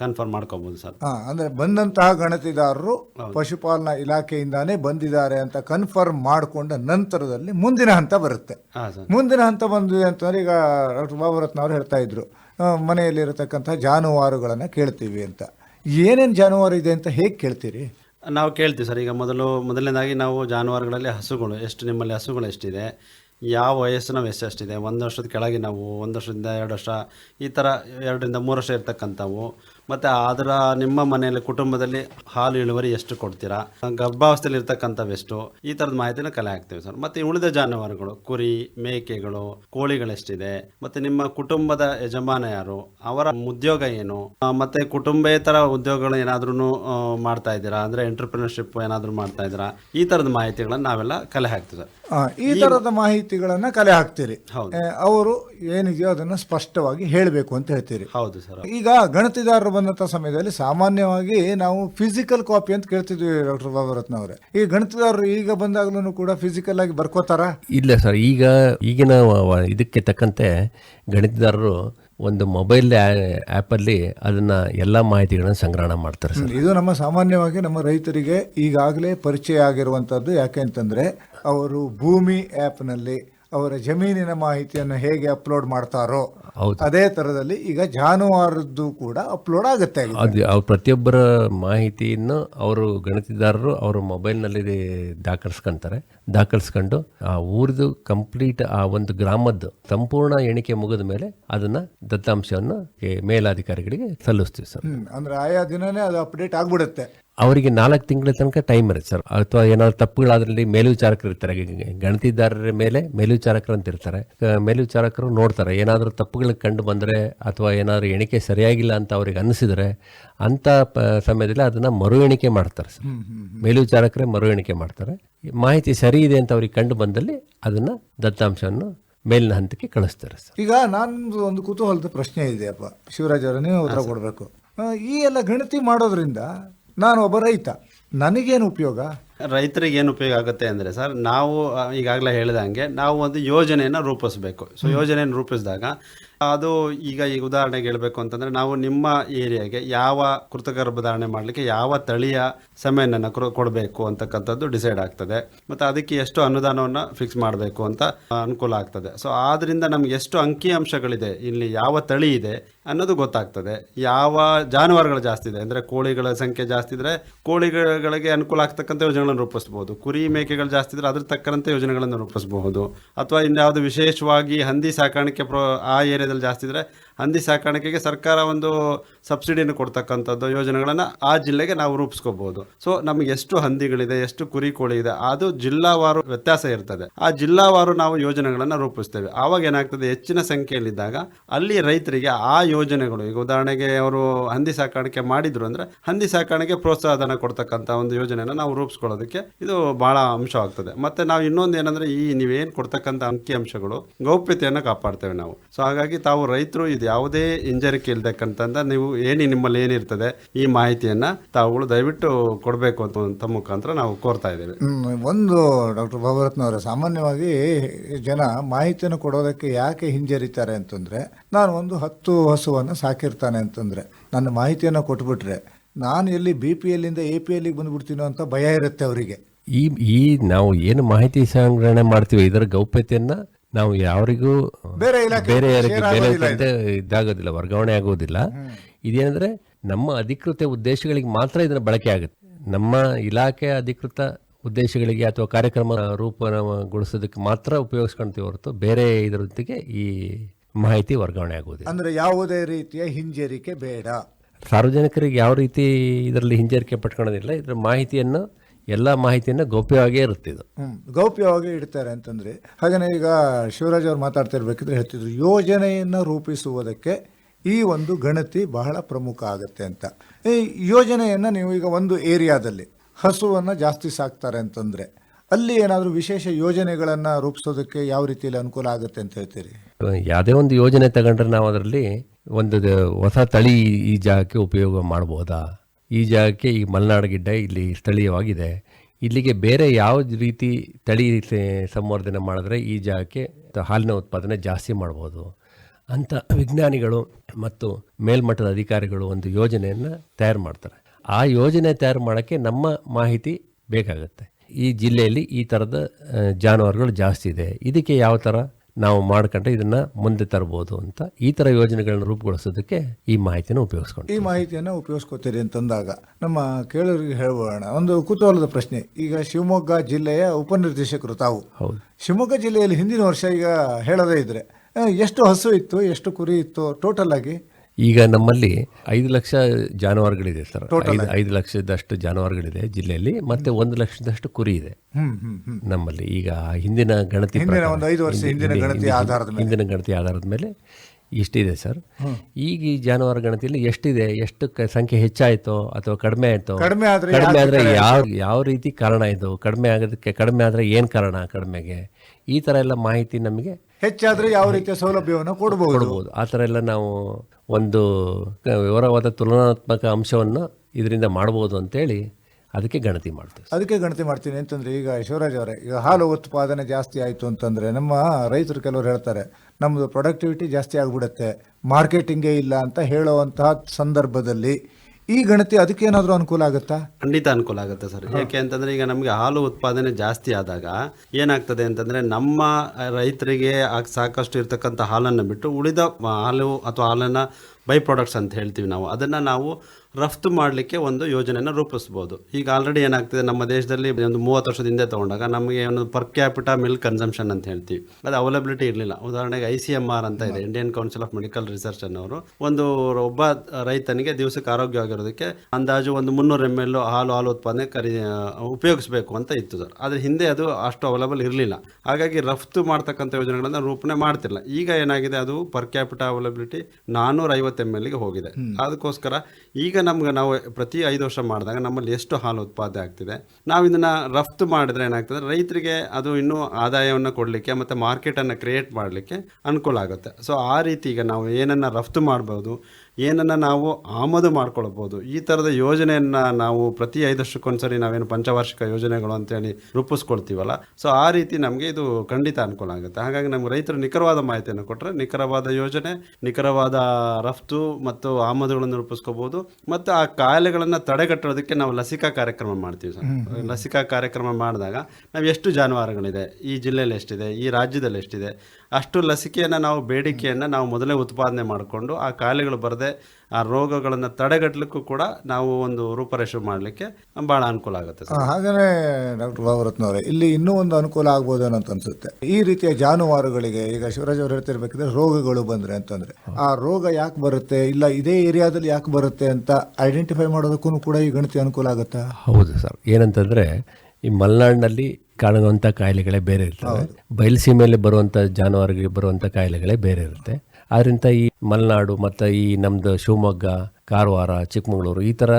ಕನ್ಫರ್ಮ್ ಮಾಡ್ಕೋಬಹುದು ಸರ್. ಅಂದ್ರೆ ಬಂದಂತಹ ಗಣತಿದಾರರು ಪಶುಪಾಲನಾ ಇಲಾಖೆಯಿಂದಾನೇ ಬಂದಿದ್ದಾರೆ ಅಂತ ಕನ್ಫರ್ಮ್ ಮಾಡಿಕೊಂಡ ನಂತರದಲ್ಲಿ ಮುಂದಿನ ಹಂತ ಬರುತ್ತೆ. ಮುಂದಿನ ಹಂತ ಬಂದಿದೆ ಅಂತಂದ್ರೆ ಈಗ ಡಾಕ್ಟರ್ ಅವರು ಹೇಳ್ತಾ ಇದ್ರು ಮನೆಯಲ್ಲಿರತಕ್ಕಂಥ ಜಾನುವಾರುಗಳನ್ನು ಕೇಳ್ತೀವಿ ಅಂತ. ಏನೇನು ಜಾನುವಾರು ಇದೆ ಅಂತ ಹೇಗೆ ಕೇಳ್ತೀರಿ? ನಾವು ಕೇಳ್ತೀವಿ ಸರ್, ಈಗ ಮೊದಲು, ಮೊದಲನೇದಾಗಿ ನಾವು ಜಾನುವಾರುಗಳಲ್ಲಿ ಹಸುಗಳು, ಎಷ್ಟು ನಿಮ್ಮಲ್ಲಿ ಹಸುಗಳು ಎಷ್ಟಿದೆ, ಯಾವ ವಯಸ್ಸು ಎಷ್ಟಿದೆ ಒಂದು ವರ್ಷದ ಕೆಳಗೆ ನಾವು, ಒಂದು ವರ್ಷದಿಂದ ಎರಡು ವರ್ಷ, ಈ ಥರ ಎರಡರಿಂದ ಮೂರು ವರ್ಷ ಇರ್ತಕ್ಕಂಥವು ಮತ್ತು ಅದರ ನಿಮ್ಮ ಮನೆಯಲ್ಲಿ ಕುಟುಂಬದಲ್ಲಿ ಹಾಲು ಇಳುವರಿ ಎಷ್ಟು ಕೊಡ್ತೀರಾ? ಗರ್ಭಾವಸ್ಥೆಯಲ್ಲಿ ಇರ್ತಕ್ಕಂಥವೆಷ್ಟು ಈ ಥರದ ಮಾಹಿತಿನ ಕಲೆ ಹಾಕ್ತೀವಿ ಸರ್. ಮತ್ತೆ ಉಳಿದ ಜಾನುವಾರುಗಳು ಕುರಿ ಮೇಕೆಗಳು ಕೋಳಿಗಳೆಷ್ಟಿದೆ ಮತ್ತೆ ನಿಮ್ಮ ಕುಟುಂಬದ ಯಜಮಾನ ಯಾರು ಅವರ ಉದ್ಯೋಗ ಏನು ಮತ್ತೆ ಕುಟುಂಬೇತರ ಉದ್ಯೋಗಗಳು ಏನಾದ್ರೂ ಮಾಡ್ತಾ ಇದ್ದೀರಾ? ಅಂದ್ರೆ ಎಂಟರ್ಪ್ರಿನರ್ಶಿಪ್ ಏನಾದರೂ ಮಾಡ್ತಾ ಇದ್ದೀರಾ? ಈ ಥರದ ಮಾಹಿತಿಗಳನ್ನು ನಾವೆಲ್ಲ ಕಲೆ ಹಾಕ್ತೀವಿ ಸರ್. ಈ ತರದ ಮಾಹಿತಿಗಳನ್ನ ಕಲೆ ಹಾಕ್ತೀರಿ. ಅವರು ಏನಿದೆಯೋ ಅದನ್ನು ಸ್ಪಷ್ಟವಾಗಿ ಹೇಳಬೇಕು ಅಂತ ಹೇಳ್ತೀರಿ. ಹೌದು ಸರ್. ಈಗ ಗಣತಿದಾರರು ಬಂದಂತ ಸಮಯದಲ್ಲಿ ಸಾಮಾನ್ಯವಾಗಿ ನಾವು ಫಿಸಿಕಲ್ ಕಾಪಿ ಅಂತ ಕೇಳ್ತಿದ್ವಿ ಡಾಕ್ಟರ್ ಬಾಬರತ್ನ ಅವರೇ ಈ ಗಣಿತದವರು ಈಗ ಬಂದಾಗ್ಲೂ ಕೂಡ ಫಿಸಿಕಲ್ ಆಗಿ ಬರ್ಕೋತಾರ? ಇಲ್ಲ ಸರ್ ಈಗ ಈಗಿನ ಇದಕ್ಕೆ ತಕ್ಕಂತೆ ಗಣಿತದಾರರು ಒಂದು ಮೊಬೈಲ್ ಆ್ಯಪಲ್ಲಿ ಅದನ್ನ ಎಲ್ಲ ಮಾಹಿತಿಗಳನ್ನು ಸಂಗ್ರಹಣ ಮಾಡ್ತಾರೆ ಸರ್ ಇದು ನಮ್ಮ ಸಾಮಾನ್ಯವಾಗಿ ನಮ್ಮ ರೈತರಿಗೆ ಈಗಾಗಲೇ ಪರಿಚಯ ಆಗಿರುವಂತದ್ದು ಯಾಕೆ ಅಂತಂದ್ರೆ ಅವರು ಭೂಮಿ ಆ್ಯಪ್ನಲ್ಲಿ ಅವರ ಜಮೀನಿನ ಮಾಹಿತಿಯನ್ನು ಹೇಗೆ ಅಪ್ಲೋಡ್ ಮಾಡ್ತಾರೋ ಹೌದು. ಅದೇ ತರದಲ್ಲಿ ಈಗ ಜಾನುವಾರದ್ದು ಕೂಡ ಅಪ್ಲೋಡ್ ಆಗುತ್ತೆ ಅದು ಅವ್ರ ಪ್ರತಿಯೊಬ್ಬರ ಮಾಹಿತಿಯನ್ನು ಅವರು ಗಣತಿದಾರರು ಅವರು ಮೊಬೈಲ್ನಲ್ಲಿ ದಾಖಲಿಸ್ಕೊಂತಾರೆ ದಾಖಲಿಸ್ಕೊಂಡು ಆ ಊರದು ಕಂಪ್ಲೀಟ್ ಆ ಒಂದು ಗ್ರಾಮದ್ದು ಸಂಪೂರ್ಣ ಎಣಿಕೆ ಮುಗಿದ ಮೇಲೆ ಅದನ್ನ ದತ್ತಾಂಶವನ್ನು ಮೇಲಾಧಿಕಾರಿಗಳಿಗೆ ಸಲ್ಲಿಸ್ತೀವಿ ಸರ್. ಅಂದ್ರೆ ಆಯಾ ದಿನನೇ ಅದು ಅಪ್ಡೇಟ್ ಆಗ್ಬಿಡುತ್ತೆ. ಅವರಿಗೆ ನಾಲ್ಕು ತಿಂಗಳ ತನಕ ಟೈಮ್ ಇರುತ್ತೆ ಸರ್. ಅಥವಾ ಏನಾದ್ರು ತಪ್ಪುಗಳಾದ್ರಲ್ಲಿ ಮೇಲ್ವಿಚಾರಕರು ಇರ್ತಾರೆ. ಗಣತಿದಾರರ ಮೇಲೆ ಮೇಲ್ವಿಚಾರಕರು ಅಂತ ಇರ್ತಾರೆ. ಮೇಲ್ವಿಚಾರಕರು ನೋಡ್ತಾರೆ. ಏನಾದರೂ ತಪ್ಪುಗಳು ಕಂಡು ಬಂದರೆ ಅಥವಾ ಏನಾದರೂ ಎಣಿಕೆ ಸರಿಯಾಗಿಲ್ಲ ಅಂತ ಅವ್ರಿಗೆ ಅನಿಸಿದರೆ ಅಂಥ ಪ ಸಮಯದಲ್ಲಿ ಅದನ್ನು ಮರು ಎಣಿಕೆ ಮಾಡ್ತಾರೆ ಸರ್. ಮೇಲ್ವಿಚಾರಕರೇ ಮರು ಎಣಿಕೆ ಮಾಡ್ತಾರೆ. ಈ ಮಾಹಿತಿ ಸರಿ ಇದೆ ಅಂತ ಅವ್ರಿಗೆ ಕಂಡು ಬಂದಲ್ಲಿ ಅದನ್ನು ದತ್ತಾಂಶವನ್ನು ಮೇಲಿನ ಹಂತಕ್ಕೆ ಕಳಿಸ್ತಾರೆ ಸರ್. ಈಗ ನಾನು ಒಂದು ಕುತೂಹಲದ ಪ್ರಶ್ನೆ ಇದೆ ಅಪ್ಪ. ಶಿವರಾಜ್ ಅವರ ನೀವು ಉತ್ತರ ಕೊಡಬೇಕು. ಈ ಎಲ್ಲ ಗಣತಿ ಮಾಡೋದ್ರಿಂದ ನಾನು ಒಬ್ಬ ರೈತ ನನಗೇನು ಉಪಯೋಗ? ರೈತರಿಗೆ ಏನು ಉಪಯೋಗ ಆಗುತ್ತೆ ಅಂದರೆ ಸರ್ ನಾವು ಈಗಾಗಲೇ ಹೇಳಿದಂಗೆ ನಾವು ಒಂದು ಯೋಜನೆಯನ್ನು ರೂಪಿಸಬೇಕು. ಸೊ ಯೋಜನೆಯನ್ನು ರೂಪಿಸಿದಾಗ ಅದು ಈಗ ಈಗ ಉದಾಹರಣೆಗೆ ಹೇಳಬೇಕು ಅಂತಂದರೆ ನಾವು ನಿಮ್ಮ ಏರಿಯಾಗೆ ಯಾವ ಕೃತಕ ಗರ್ಭಧಾರಣೆ ಮಾಡಲಿಕ್ಕೆ ಯಾವ ತಳಿಯ ಸೆಮೆನನ್ನು ಕೊಡಬೇಕು ಅಂತಕ್ಕಂಥದ್ದು ಡಿಸೈಡ್ ಆಗ್ತದೆ. ಮತ್ತು ಅದಕ್ಕೆ ಎಷ್ಟು ಅನುದಾನವನ್ನು ಫಿಕ್ಸ್ ಮಾಡಬೇಕು ಅಂತ ಅನುಕೂಲ ಆಗ್ತದೆ. ಸೊ ಆದ್ದರಿಂದ ನಮ್ಗೆ ಎಷ್ಟು ಅಂಕಿ ಅಂಶಗಳಿದೆ ಇಲ್ಲಿ ಯಾವ ತಳಿ ಇದೆ ಅನ್ನೋದು ಗೊತ್ತಾಗ್ತದೆ. ಯಾವ ಜಾನುವಾರುಗಳು ಜಾಸ್ತಿ ಇದೆ ಅಂದರೆ ಕೋಳಿಗಳ ಸಂಖ್ಯೆ ಜಾಸ್ತಿ ಇದ್ರೆ ಕೋಳಿಗಳಿಗೆ ಅನುಕೂಲ ಆಗ್ತಕ್ಕಂಥ ಯೋಜನೆಗಳನ್ನು ರೂಪಿಸಬಹುದು ಕುರಿ ಮೇಕೆಗಳು ಜಾಸ್ತಿ ಇದ್ರೆ ಅದ್ರ ತಕ್ಕಂತೆ ಯೋಜನೆಗಳನ್ನು ರೂಪಿಸಬಹುದು ಅಥವಾ ಇನ್ಯಾವುದು ವಿಶೇಷವಾಗಿ ಹಂದಿ ಸಾಕಾಣಿಕೆ ಪ್ರೋ, ಆ ಏರಿಯಾದಲ್ಲಿ ಜಾಸ್ತಿ ಇದ್ರೆ ಹಂದಿ ಸಾಕಾಣಿಕೆಗೆ ಸರ್ಕಾರ ಒಂದು ಸಬ್ಸಿಡಿಯನ್ನು ಕೊಡ್ತಕ್ಕಂಥದ್ದು ಯೋಜನೆಗಳನ್ನು ಆ ಜಿಲ್ಲೆಗೆ ನಾವು ರೂಪಿಸ್ಕೋಬಹುದು ಸೊ ನಮಗೆ ಎಷ್ಟು ಹಂದಿಗಳಿದೆ, ಎಷ್ಟು ಕುರಿ ಕೋಳಿ ಇದೆ, ಅದು ಜಿಲ್ಲಾವಾರು ವ್ಯತ್ಯಾಸ ಇರ್ತದೆ. ಆ ಜಿಲ್ಲಾವಾರು ನಾವು ಯೋಜನೆಗಳನ್ನು ರೂಪಿಸ್ತೇವೆ. ಆವಾಗ ಏನಾಗ್ತದೆ, ಹೆಚ್ಚಿನ ಸಂಖ್ಯೆಯಲ್ಲಿದ್ದಾಗ ಅಲ್ಲಿ ರೈತರಿಗೆ ಆ ಯೋಜನೆಗಳು, ಈಗ ಉದಾಹರಣೆಗೆ ಅವರು ಹಂದಿ ಸಾಕಾಣಿಕೆ ಮಾಡಿದ್ರು ಅಂದ್ರೆ ಹಂದಿ ಸಾಕಾಣಿಕೆ ಪ್ರೋತ್ಸಾಹಧನ ಕೊಡ್ತಕ್ಕಂಥ ಒಂದು ಯೋಜನೆಯನ್ನು ನಾವು ರೂಪಿಸ್ಕೊಳ್ಳೋದಕ್ಕೆ ಇದು ಬಹಳ ಆಗ್ತದೆ ಮತ್ತೆ ನಾವು ಇನ್ನೊಂದು ಏನಂದ್ರೆ ಈ ನೀವೇನು ಕೊಡ್ತಕ್ಕಂಥ ಅಂಕಿ ಅಂಶಗಳು ಗೌಪ್ಯತೆಯನ್ನು ಕಾಪಾಡ್ತೇವೆ ನಾವು. ಸೊ ಹಾಗಾಗಿ ತಾವು ರೈತರು ಇದು ಯಾವುದೇ ಹಿಂಜರಿಕೆ ಇಲ್ದಕ್ಕಂತಂದ ನೀವು ಏನು ನಿಮ್ಮಲ್ಲಿ ಏನಿರ್ತದೆ ಈ ಮಾಹಿತಿಯನ್ನ ತಾವುಗಳು ದಯವಿಟ್ಟು ಕೊಡಬೇಕು ಅಂತ ಮುಖಾಂತರ ನಾವು ಕೋರ್ತಾ ಇದ್ದೇವೆ. ಒಂದು ಡಾಕ್ಟರ್ ಬಾಬುರತ್ನವರೇ ಸಾಮಾನ್ಯವಾಗಿ ಜನ ಮಾಹಿತಿಯನ್ನು ಕೊಡೋದಕ್ಕೆ ಯಾಕೆ ಹಿಂಜರಿತಾರೆ ಅಂತಂದ್ರೆ ನಾನು ಒಂದು ಹತ್ತು ಹಸುವನ್ನು ಸಾಕಿರ್ತಾನೆ ಅಂತಂದ್ರೆ ನನ್ನ ಮಾಹಿತಿಯನ್ನು ಕೊಟ್ಬಿಟ್ರೆ ನಾನು ಎಲ್ಲಿ ಬಿ ಪಿ ಎಲ್ಲಿಂದ ಎ ಪಿ ಎಲ್ಲಿಗೆ ಬಂದ್ಬಿಡ್ತೀನೋ ಅಂತ ಭಯ ಇರುತ್ತೆ ಅವರಿಗೆ. ಈ ಈ ನಾವು ಏನು ಮಾಹಿತಿ ಸಂಗ್ರಹಣೆ ಮಾಡ್ತೀವಿ ಇದರ ಗೌಪ್ಯತೆಯನ್ನ ನಾವು ಯಾರಿಗೂ ಬೇರೆ ಬೇರೆ ಯಾರಿಗೆ ಬೇರೆ ಇದಾಗೋದಿಲ್ಲ ವರ್ಗಾವಣೆ ಆಗೋದಿಲ್ಲ. ಇದೇನಂದ್ರೆ ನಮ್ಮ ಅಧಿಕೃತ ಉದ್ದೇಶಗಳಿಗೆ ಮಾತ್ರ ಇದನ್ನ ಬಳಕೆ ಆಗುತ್ತೆ. ನಮ್ಮ ಇಲಾಖೆ ಅಧಿಕೃತ ಉದ್ದೇಶಗಳಿಗೆ ಅಥವಾ ಕಾರ್ಯಕ್ರಮ ರೂಪಗೊಳಿಸೋದಕ್ಕೆ ಮಾತ್ರ ಉಪಯೋಗಿಸ್ಕೊಂತೀವಿ ಹೊರತು ಬೇರೆ ಇದರೊಂದಿಗೆ ಈ ಮಾಹಿತಿ ವರ್ಗಾವಣೆ ಆಗೋದಿಲ್ಲ. ಅಂದ್ರೆ ಯಾವುದೇ ರೀತಿಯ ಹಿಂಜರಿಕೆ ಬೇಡ. ಸಾರ್ವಜನಿಕರಿಗೆ ಯಾವ ರೀತಿ ಇದರಲ್ಲಿ ಹಿಂಜರಿಕೆ ಪಟ್ಕೊಳ್ಳೋದಿಲ್ಲ ಇದರ ಮಾಹಿತಿಯನ್ನು ಎಲ್ಲ ಮಾಹಿತಿಯನ್ನು ಗೌಪ್ಯವಾಗೇ ಇರುತ್ತೆ ಇದು. ಗೌಪ್ಯವಾಗಿ ಇಡ್ತಾರೆ ಅಂತಂದ್ರೆ ಹಾಗೆಯೇ ಈಗ ಶಿವರಾಜ್ ಮಾತಾಡ್ತಾ ಮಾತಾಡ್ತಿರ್ಬೇಕಿದ್ರೆ ಹೇಳ್ತಿದ್ರು ಯೋಜನೆಯನ್ನು ರೂಪಿಸುವುದಕ್ಕೆ ಈ ಒಂದು ಗಣತಿ ಬಹಳ ಪ್ರಮುಖ ಆಗುತ್ತೆ ಅಂತ. ಈ ಯೋಜನೆಯನ್ನು ನೀವು ಈಗ ಒಂದು ಏರಿಯಾದಲ್ಲಿ ಹಸುವನ್ನು ಜಾಸ್ತಿ ಸಾಕ್ತಾರೆ ಅಂತಂದ್ರೆ ಅಲ್ಲಿ ಏನಾದರೂ ವಿಶೇಷ ಯೋಜನೆಗಳನ್ನು ರೂಪಿಸೋದಕ್ಕೆ ಯಾವ ರೀತಿಯಲ್ಲಿ ಅನುಕೂಲ ಆಗುತ್ತೆ ಅಂತ ಹೇಳ್ತೀರಿ? ಯಾವುದೇ ಒಂದು ಯೋಜನೆ ತಗೊಂಡ್ರೆ ನಾವು ಅದರಲ್ಲಿ ಒಂದು ಹೊಸ ತಳಿ ಈ ಜಾಗಕ್ಕೆ ಉಪಯೋಗ ಮಾಡ್ಬೋದಾ? ಈ ಜಾಗಕ್ಕೆ ಈ ಮಲೆನಾಡು ಗಿಡ್ಡ ಇಲ್ಲಿ ಸ್ಥಳೀಯವಾಗಿದೆ. ಇಲ್ಲಿಗೆ ಬೇರೆ ಯಾವ ರೀತಿ ತಳಿ ಸಂವರ್ಧನೆ ಮಾಡಿದ್ರೆ ಈ ಜಾಗಕ್ಕೆ ಹಾಲಿನ ಉತ್ಪಾದನೆ ಜಾಸ್ತಿ ಮಾಡ್ಬೋದು? ಅಂತ ವಿಜ್ಞಾನಿಗಳು ಮತ್ತು ಮೇಲ್ಮಟ್ಟದ ಅಧಿಕಾರಿಗಳು ಒಂದು ಯೋಜನೆಯನ್ನು ತಯಾರು ಮಾಡ್ತಾರೆ. ಆ ಯೋಜನೆ ತಯಾರು ಮಾಡೋಕ್ಕೆ ನಮ್ಮ ಮಾಹಿತಿ ಬೇಕಾಗುತ್ತೆ. ಈ ಜಿಲ್ಲೆಯಲ್ಲಿ ಈ ಥರದ ಜಾನುವಾರುಗಳು ಜಾಸ್ತಿ ಇದೆ. ಇದಕ್ಕೆ ಯಾವ ಥರ ನಾವು ಮಾಡ್ಕೊಂಡ್ರೆ ಇದನ್ನು ಮುಂದೆ ತರ್ಬೋದು ಅಂತ ಈ ಥರ ಯೋಜನೆಗಳನ್ನ ರೂಪುಗೊಳಿಸೋದಕ್ಕೆ ಈ ಮಾಹಿತಿಯನ್ನು ಉಪಯೋಗಿಸ್ಕೊಂಡು ಈ ಮಾಹಿತಿಯನ್ನು ಉಪಯೋಗಿಸ್ಕೋತೀರಿ ಅಂತಂದಾಗ ನಮ್ಮ ಕೇಳೋರಿಗೆ ಹೇಳೋಣ ಒಂದು ಕುತೂಹಲದ ಪ್ರಶ್ನೆ. ಈಗ ಶಿವಮೊಗ್ಗ ಜಿಲ್ಲೆಯ ಉಪನಿರ್ದೇಶಕರು ತಾವು. ಹೌದು. ಶಿವಮೊಗ್ಗ ಜಿಲ್ಲೆಯಲ್ಲಿ ಹಿಂದಿನ ವರ್ಷ ಈಗ ಹೇಳದೇ ಇದ್ರೆ ಎಷ್ಟು ಹಸು ಇತ್ತು ಎಷ್ಟು ಕುರಿ ಇತ್ತು ಟೋಟಲ್ ಆಗಿ? ಈಗ ನಮ್ಮಲ್ಲಿ ಐದು ಲಕ್ಷ ಜಾನುವಾರುಗಳಿದೆ ಸರ್. ಐದು ಲಕ್ಷದಷ್ಟು ಜಾನುವಾರುಗಳಿದೆ ಜಿಲ್ಲೆಯಲ್ಲಿ ಮತ್ತೆ ಒಂದು ಲಕ್ಷದಷ್ಟು ಕುರಿ ಇದೆ ನಮ್ಮಲ್ಲಿ ಈಗ ಹಿಂದಿನ ಗಣತಿ ಹಿಂದಿನ ಗಣತಿ ಆಧಾರದ ಮೇಲೆ. ಹಿಂದಿನ ಗಣತಿ ಆಧಾರದ ಮೇಲೆ ಇಷ್ಟಿದೆ ಸರ್? ಈಗ ಈ ಜಾನುವಾರು ಗಣತಿಯಲ್ಲಿ ಎಷ್ಟಿದೆ? ಎಷ್ಟು ಸಂಖ್ಯೆ ಹೆಚ್ಚಾಯ್ತೋ ಅಥವಾ ಕಡಿಮೆ ಆಯ್ತೋ? ಕಡಿಮೆ ಆದ್ರೆ ಯಾವ ಯಾವ ರೀತಿ ಕಾರಣ ಇದು? ಕಡಿಮೆ ಆಗೋದಕ್ಕೆ ಕಡಿಮೆ ಆದ್ರೆ ಏನ್ ಕಾರಣ ಕಡಿಮೆಗೆ? ಈ ತರ ಎಲ್ಲ ಮಾಹಿತಿ ನಮಗೆ ಹೆಚ್ಚಾದ್ರೆ ಯಾವ ರೀತಿಯ ಸೌಲಭ್ಯವನ್ನು ಕೊಡಬಹುದು ಕೊಡ್ಬೋದು. ಆ ಥರ ಎಲ್ಲ ನಾವು ಒಂದು ವಿವರವಾದ ತುಲನಾತ್ಮಕ ಅಂಶವನ್ನು ಇದರಿಂದ ಮಾಡ್ಬೋದು ಅಂತೇಳಿ ಅದಕ್ಕೆ ಗಣತಿ ಮಾಡ್ತೀವಿ. ಅದಕ್ಕೆ ಗಣತಿ ಮಾಡ್ತೀನಿ ಅಂತಂದ್ರೆ ಈಗ ಶಿವರಾಜ್ ಅವರೇ ಈಗ ಹಾಲು ಉತ್ಪಾದನೆ ಜಾಸ್ತಿ ಆಯಿತು ಅಂತಂದ್ರೆ ನಮ್ಮ ರೈತರು ಕೆಲವರು ಹೇಳ್ತಾರೆ ನಮ್ಮದು ಪ್ರೊಡಕ್ಟಿವಿಟಿ ಜಾಸ್ತಿ ಆಗಿಬಿಡುತ್ತೆ ಮಾರ್ಕೆಟಿಂಗೇ ಇಲ್ಲ ಅಂತ ಹೇಳುವಂತಹ ಸಂದರ್ಭದಲ್ಲಿ ಈ ಗಣತಿ ಅದಕ್ಕೆ ಏನಾದರೂ ಅನುಕೂಲ ಆಗುತ್ತಾ? ಖಂಡಿತ ಅನುಕೂಲ ಆಗುತ್ತೆ ಸರ್. ಯಾಕೆ ಅಂತಂದ್ರೆ ಈಗ ನಮಗೆ ಹಾಲು ಉತ್ಪಾದನೆ ಜಾಸ್ತಿ ಆದಾಗ ಏನಾಗ್ತದೆ ಅಂತಂದ್ರೆ ನಮ್ಮ ರೈತರಿಗೆ ಸಾಕಷ್ಟು ಇರ್ತಕ್ಕಂಥ ಹಾಲನ್ನು ಬಿಟ್ಟು ಉಳಿದ ಹಾಲು ಅಥವಾ ಹಾಲನ್ನ ಬೈ ಪ್ರಾಡಕ್ಟ್ಸ್ ಅಂತ ಹೇಳ್ತೀವಿ ನಾವು. ಅದನ್ನು ನಾವು ರಫ್ತು ಮಾಡಲಿಕ್ಕೆ ಒಂದು ಯೋಜನೆಯನ್ನು ರೂಪಿಸ್ಬೋದು. ಈಗ ಆಲ್ರೆಡಿ ಏನಾಗ್ತಿದೆ? ನಮ್ಮ ದೇಶದಲ್ಲಿ ಒಂದು ಮೂವತ್ತು ವರ್ಷದ ಹಿಂದೆ ತಗೊಂಡಾಗ ನಮಗೆ ಒಂದು ಪರ್ ಕ್ಯಾಪಿಟಾ ಮಿಲ್ಕ್ ಕನ್ಸಂಪ್ಷನ್ ಅಂತ ಹೇಳ್ತೀವಿ. ಅದು ಅವೈಲಬಿಲಿಟಿ ಇರಲಿಲ್ಲ. ಉದಾಹರಣೆಗೆ ಐ ಸಿ ಎಂ ಆರ್ ಅಂತ ಇದೆ. Indian Council of Medical Research ಅನ್ನೋರು. ಒಂದು ಒಬ್ಬ ರೈತನಿಗೆ ದಿವಸಕ್ಕೆ ಆರೋಗ್ಯವಾಗಿರೋದಕ್ಕೆ ಅಂದಾಜು ಒಂದು ಮುನ್ನೂರು ಎಂ ಎಲ್ ಹಾಲು ಹಾಲು ಉತ್ಪಾದನೆ ಖರೀದಿ ಉಪಯೋಗಿಸಬೇಕು ಅಂತ ಇತ್ತು ಸರ್. ಆದರೆ ಹಿಂದೆ ಅದು ಅಷ್ಟು ಅವೈಲಬಲ್ ಇರಲಿಲ್ಲ. ಹಾಗಾಗಿ ರಫ್ತು ಮಾಡ್ತಕ್ಕಂಥ ಯೋಜನೆಗಳನ್ನು ರೂಪಣೆ ಮಾಡ್ತಿಲ್ಲ ಈಗ ಏನಾಗಿದೆ? ಅದು ಪರ್ ಕ್ಯಾಪಿಟಾ ಅವೈಲಬಿಲಿಟಿ ನಾನ್ನೂರ ಎಂ ಎಲ್ಗೆ ಹೋಗಿದೆ. ಅದಕ್ಕೋಸ್ಕರ ಈಗ ನಮ್ಗೆ ನಾವು ಪ್ರತಿ ಐದು ವರ್ಷ ಮಾಡಿದಾಗ ನಮ್ಮಲ್ಲಿ ಎಷ್ಟು ಹಾಲು ಉತ್ಪಾದನೆ ಆಗ್ತಿದೆ. ನಾವು ಇದನ್ನ ರಫ್ತು ಮಾಡಿದ್ರೆ ಏನಾಗ್ತದೆ? ರೈತರಿಗೆ ಅದು ಇನ್ನೂ ಆದಾಯವನ್ನು ಕೊಡಲಿಕ್ಕೆ ಮಾರ್ಕೆಟ್ ಅನ್ನು ಕ್ರಿಯೇಟ್ ಮಾಡಲಿಕ್ಕೆ ಅನುಕೂಲ ಆಗುತ್ತೆ. ಸೊ ಆ ರೀತಿ ಈಗ ನಾವು ಏನನ್ನ ರಫ್ತು ಮಾಡ್ಬೋದು ಏನನ್ನು ನಾವು ಆಮದು ಮಾಡ್ಕೊಳ್ಬೋದು. ಈ ಥರದ ಯೋಜನೆಯನ್ನು ನಾವು ಪ್ರತಿ ಐದಷ್ಟಕ್ಕೊಂದ್ಸರಿ ವರ್ಷಕ್ಕೊಂದ್ಸರಿ ನಾವೇನು ಪಂಚವಾರ್ಷಿಕ ಯೋಜನೆಗಳು ಅಂತೇಳಿ ರೂಪಿಸ್ಕೊಳ್ತೀವಲ್ಲ ಸೊ ಆ ರೀತಿ ನಮಗೆ ಇದು ಖಂಡಿತ ಅನುಕೂಲ ಆಗುತ್ತೆ. ಹಾಗಾಗಿ ನಮ್ಗೆ ರೈತರು ನಿಖರವಾದ ಮಾಹಿತಿಯನ್ನು ಕೊಟ್ಟರೆ ನಿಖರವಾದ ಯೋಜನೆ ನಿಖರವಾದ ರಫ್ತು ಮತ್ತು ಆಮದುಗಳನ್ನು ರೂಪಿಸ್ಕೋಬೋದು. ಮತ್ತು ಆ ಕಾಯಿಲೆಗಳನ್ನು ತಡೆಗಟ್ಟೋದಕ್ಕೆ ನಾವು ಲಸಿಕಾ ಕಾರ್ಯಕ್ರಮ ಮಾಡ್ತೀವಿ ಸರ್. ಲಸಿಕಾ ಕಾರ್ಯಕ್ರಮ ಮಾಡಿದಾಗ ನಾವು ಎಷ್ಟು ಜಾನುವಾರುಗಳಿದೆ ಈ ಜಿಲ್ಲೆಯಲ್ಲಿ ಎಷ್ಟಿದೆ ಈ ರಾಜ್ಯದಲ್ಲಿ ಎಷ್ಟಿದೆ ಅಷ್ಟು ಲಸಿಕೆಯನ್ನು ನಾವು ಬೇಡಿಕೆಯನ್ನು ನಾವು ಮೊದಲೇ ಉತ್ಪಾದನೆ ಮಾಡಿಕೊಂಡು ಆ ಕಾಯಿಲೆಗಳು ಬರದೆ ಆ ರೋಗಗಳನ್ನು ತಡೆಗಟ್ಟಲಿಕ್ಕೂ ಕೂಡ ನಾವು ಒಂದು ರೂಪರೇಷೆ ಮಾಡಲಿಕ್ಕೆ ಭಾಳ ಅನುಕೂಲ ಆಗುತ್ತೆ ಸರ್. ಹಾಗಾದ್ರೆ ಡಾಕ್ಟರ್ ಬಾಬುರತ್ನವರೇ ಇಲ್ಲಿ ಇನ್ನೂ ಒಂದು ಅನುಕೂಲ ಆಗ್ಬೋದೇನೋ ಅಂತ ಅನ್ಸುತ್ತೆ? ಈ ರೀತಿಯ ಜಾನುವಾರುಗಳಿಗೆ ಈಗ ಶಿವರಾಜ್ ಅವರು ಹೇಳ್ತಿರ್ಬೇಕಿದ್ರೆ ರೋಗಗಳು ಬಂದರೆ ಅಂತಂದರೆ ಆ ರೋಗ ಯಾಕೆ ಬರುತ್ತೆ ಇಲ್ಲ ಇದೇ ಏರಿಯಾದಲ್ಲಿ ಯಾಕೆ ಬರುತ್ತೆ ಅಂತ ಐಡೆಂಟಿಫೈ ಮಾಡೋದಕ್ಕೂ ಕೂಡ ಈ ಗಣತಿ ಅನುಕೂಲ ಆಗುತ್ತಾ? ಹೌದು ಸರ್. ಏನಂತಂದರೆ ಈ ಮಲೆನಾಡಿನಲ್ಲಿ ಕಾಣುವಂಥ ಕಾಯಿಲೆಗಳೇ ಬೇರೆ ಇರ್ತವೆ. ಬಯಲುಸೀಮೆಯಲ್ಲಿ ಬರುವಂತ ಜಾನುವಾರುಗಳಿಗೆ ಬರುವಂತ ಕಾಯಿಲೆಗಳೇ ಬೇರೆ ಇರುತ್ತೆ. ಆದ್ರಿಂದ ಈ ಮಲೆನಾಡು ಮತ್ತು ಈ ನಮ್ದು ಶಿವಮೊಗ್ಗ ಕಾರವಾರ ಚಿಕ್ಕಮಗಳೂರು ಈ ಥರ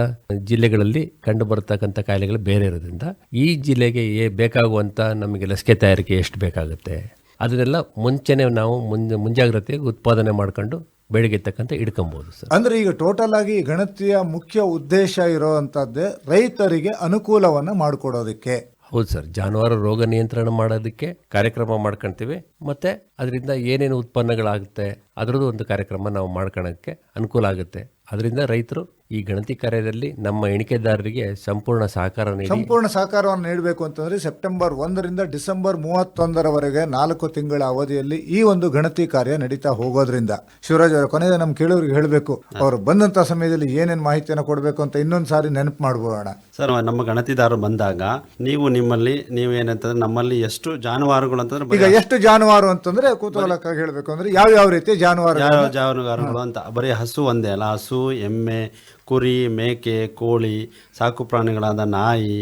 ಜಿಲ್ಲೆಗಳಲ್ಲಿ ಕಂಡು ಬರ್ತಕ್ಕಂಥ ಕಾಯಿಲೆಗಳು ಬೇರೆ ಇರೋದ್ರಿಂದ ಈ ಜಿಲ್ಲೆಗೆ ಏ ಬೇಕಾಗುವಂಥ ನಮಗೆ ಲಸಿಕೆ ತಯಾರಿಕೆ ಎಷ್ಟು ಬೇಕಾಗುತ್ತೆ ಅದನ್ನೆಲ್ಲ ಮುಂಚೆನೆ ನಾವು ಮುಂಜ ಮುಂಜಾಗ್ರತೆಯಾಗಿ ಉತ್ಪಾದನೆ ಮಾಡ್ಕೊಂಡು ಬೆಳಗ್ಗೆ ತಕ್ಕಂತೆ ಇಡ್ಕೊಬಹುದು ಸರ್. ಅಂದ್ರೆ ಈಗ ಟೋಟಲ್ ಆಗಿ ಗಣತಿಯ ಮುಖ್ಯ ಉದ್ದೇಶ ಇರುವಂತದ್ದೇ ರೈತರಿಗೆ ಅನುಕೂಲವನ್ನ ಮಾಡಿಕೊಡೋದಕ್ಕೆ. ಹೌದು ಸರ್, ಜಾನುವಾರು ರೋಗ ನಿಯಂತ್ರಣ ಮಾಡೋದಕ್ಕೆ ಕಾರ್ಯಕ್ರಮ ಮಾಡ್ಕೊಂತೀವಿ ಮತ್ತೆ ಅದರಿಂದ ಏನೇನು ಉತ್ಪನ್ನಗಳಾಗುತ್ತೆ, ಅದರದ್ದು ಒಂದು ಕಾರ್ಯಕ್ರಮ ನಾವು ಮಾಡ್ಕೊಳ್ಳೋಕ್ಕೆ ಅನುಕೂಲ ಆಗುತ್ತೆ. ಅದರಿಂದ ರೈತರು ಈ ಗಣತಿ ಕಾರ್ಯದಲ್ಲಿ ನಮ್ಮ ಎಣಿಕೆದಾರರಿಗೆ ಸಂಪೂರ್ಣ ಸಹಕಾರ ನೀಡಿ. ಸಂಪೂರ್ಣ ಸಹಕಾರವನ್ನು ನೀಡಬೇಕು ಅಂತಂದ್ರೆ ಸೆಪ್ಟೆಂಬರ್ ಒಂದರಿಂದ ಡಿಸೆಂಬರ್ ಮೂವತ್ತೊಂದರವರೆಗೆ ನಾಲ್ಕು ತಿಂಗಳ ಅವಧಿಯಲ್ಲಿ ಈ ಒಂದು ಗಣತಿ ಕಾರ್ಯ ನಡೀತಾ ಹೋಗೋದ್ರಿಂದ. ಶಿವರಾಜ್ ಅವರ ಕೊನೆಯ ನಮ್ಮ ಕೇಳೋರಿಗೆ ಹೇಳಬೇಕು ಅವರು ಬಂದಂತ ಸಮಯದಲ್ಲಿ ಏನೇನು ಮಾಹಿತಿಯನ್ನು ಕೊಡಬೇಕು ಅಂತ ಇನ್ನೊಂದು ಸಾರಿ ನೆನಪು ಮಾಡ್ಬೋಣ ಸರ್ ನಮ್ಮ ಗಣತಿದಾರರು ಬಂದಾಗ ನೀವು ನಿಮ್ಮಲ್ಲಿ ನೀವೇನಂತಂದ್ರೆ ನಮ್ಮಲ್ಲಿ ಎಷ್ಟು ಜಾನುವಾರುಗಳು ಅಂತಂದ್ರೆ ಈಗ ಎಷ್ಟು ಜಾನುವಾರು ಅಂತಂದ್ರೆ ಕುತೂಹಲಕ್ಕಾಗಿ ಹೇಳಬೇಕು ಅಂದ್ರೆ ಯಾವ ಯಾವ ರೀತಿ ಜಾನುವಾರು ಯಾವ ಜಾನುವಾರುಗಳು ಅಂತ ಬರೀ ಹಸು ಒಂದೇ ಅಲ್ಲ ಹಸು ಎಮ್ಮೆ ಕುರಿ, ಮೇಕೆ, ಕೋಳಿ, ಸಾಕು ಪ್ರಾಣಿಗಳಾದ ನಾಯಿ,